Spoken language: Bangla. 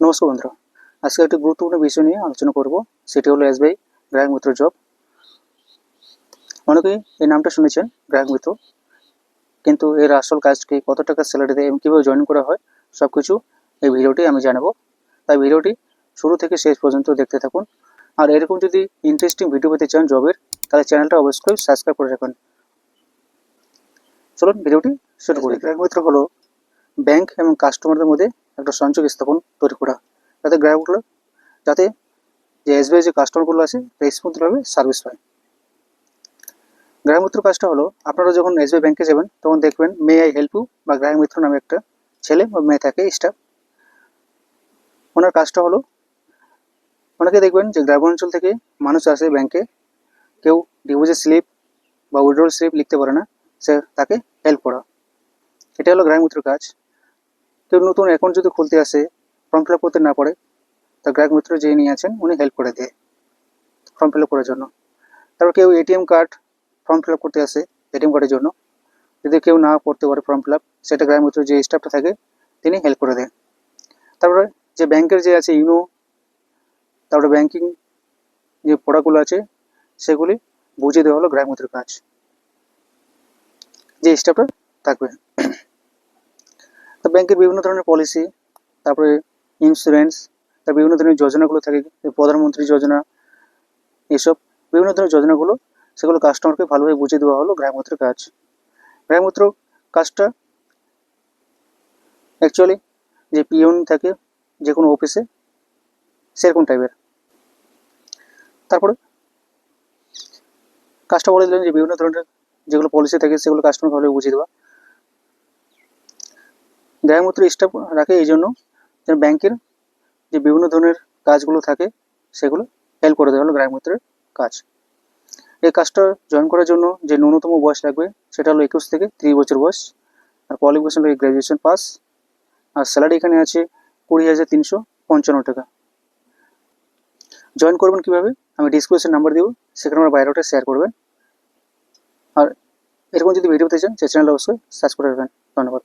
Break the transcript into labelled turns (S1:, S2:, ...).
S1: নমস্কার বন্ধুরা। আজকে একটি গুরুত্বপূর্ণ বিষয় নিয়ে আলোচনা করব। সেটি হলো এসবিআই গ্রাহক মিত্র জব। অনেকেই এই নামটা শুনেছেন, গ্রাহক মিত্র। কিন্তু এর আসল কাজটি কত টাকা স্যালারি দেয় এবং কীভাবে জয়েন করা হয় সব কিছু এই ভিডিওটি আমি জানাব। তাই ভিডিওটি শুরু থেকে শেষ পর্যন্ত দেখতে থাকুন। আর এরকম যদি ইন্টারেস্টিং ভিডিও পেতে চান জবের তাহলে চ্যানেলটা অবশ্যই সাবস্ক্রাইব করে রাখুন। চলুন, ভিডিওটি শুরু করি। গ্রাহক মিত্র হলো ব্যাংক এবং কাস্টমারদের মধ্যে একটা সংযোগ স্থাপন তৈরি করা। যাতে গ্রাহকগুলো যাতে যে এসবিআই যে কাস্টমারগুলো আছে স্মুথভাবে সার্ভিস পায়। গ্রাহক মিত্র কাজটা হলো, আপনারা যখন এসবিআই ব্যাংকে যাবেন, তখন দেখবেন মে আই হেল্প ইউ বা গ্রাহক মিত্র নামে একটা ছেলে বা মেয়ে থাকে স্টাফ ওনার কাজটা হলো অনেকে দেখবেন যে গ্রাম অঞ্চল থেকে মানুষ আসে ব্যাংকে কেউ ডিপোজিট স্লিপ বা উইড্রল স্লিপ লিখতে পারে না, সে তাকে হেল্প করা। এটা হলো গ্রাহক মিত্র কাজ। কেউ নতুন অ্যাকাউন্ট যদি খুলতে আসে ফর্ম ফিল আপ করতে না পারে, তা গ্রাহক মিত্র যে নিয়ে আছেন, উনি হেল্প করে দেয় ফর্ম ফিল আপ করার জন্য। তারপর কেউ ATM card form fill up করতে আসে এটিএম কার্ডের জন্য। যদি কেউ না করতে পারে ফর্ম ফিল আপ সেটা গ্রাহক মিত্র যে স্টাফটা থাকে, তিনি হেল্প করে দেন। তারপরে যে ব্যাংকের যে আছে ইউনো তারপরে ব্যাংকিং যে পড়াগুলো আছে, সেগুলি বুঝিয়ে দেওয়া হলো গ্রাহক মিত্রের কাজ যে স্টাফটা থাকবে। তো ব্যাংকের বিভিন্ন ধরনের পলিসি তারপরে ইন্স্যুরেন্স তার বিভিন্ন ধরনের যোজনাগুলো থাকে প্রধানমন্ত্রী যোজনা, এসব বিভিন্ন ধরনের যোজনাগুলো, সেগুলো কাস্টমারকে ভালোভাবে বুঝিয়ে দেওয়া হলো গ্রাহকমিত্র কাজ। গ্রাহকমিত্র কাজটা অ্যাকচুয়ালি যে পিওন থাকে যে কোনো অফিসে সেরকম টাইপের তারপরে কাজটা বলে দিলেন যে বিভিন্ন ধরনের যেগুলো পলিসি থাকে, সেগুলো কাস্টমার ভালোভাবে বুঝিয়ে দেওয়া। গ্রাহকমিত্র স্টাফ রাখে এই জন্য যেন ব্যাংকের যে বিভিন্ন ধরনের কাজগুলো থাকে, সেগুলো হেল্প করে দেওয়া হলো গ্রাহকমিত্রের কাজ। এই কাজটা জয়েন করার জন্য যে ন্যূনতম বয়স লাগবে, সেটা হলো একুশ থেকে ত্রিশ বছর বয়স। আর কোয়ালিফিকেশন হলো গ্র্যাজুয়েশন পাস আর স্যালারি এখানে আছে কুড়ি হাজার তিনশো পঞ্চান্ন টাকা। জয়েন করবেন কীভাবে? আমি ডিসক্রিপশন নাম্বার দিব, সেখানে আমার বায়োডাটা শেয়ার করবেন। আর এরকম যদি ভিডিও পেতে চান সে চ্যানেল অবশ্যই সার্চ করে রাখবেন ধন্যবাদ।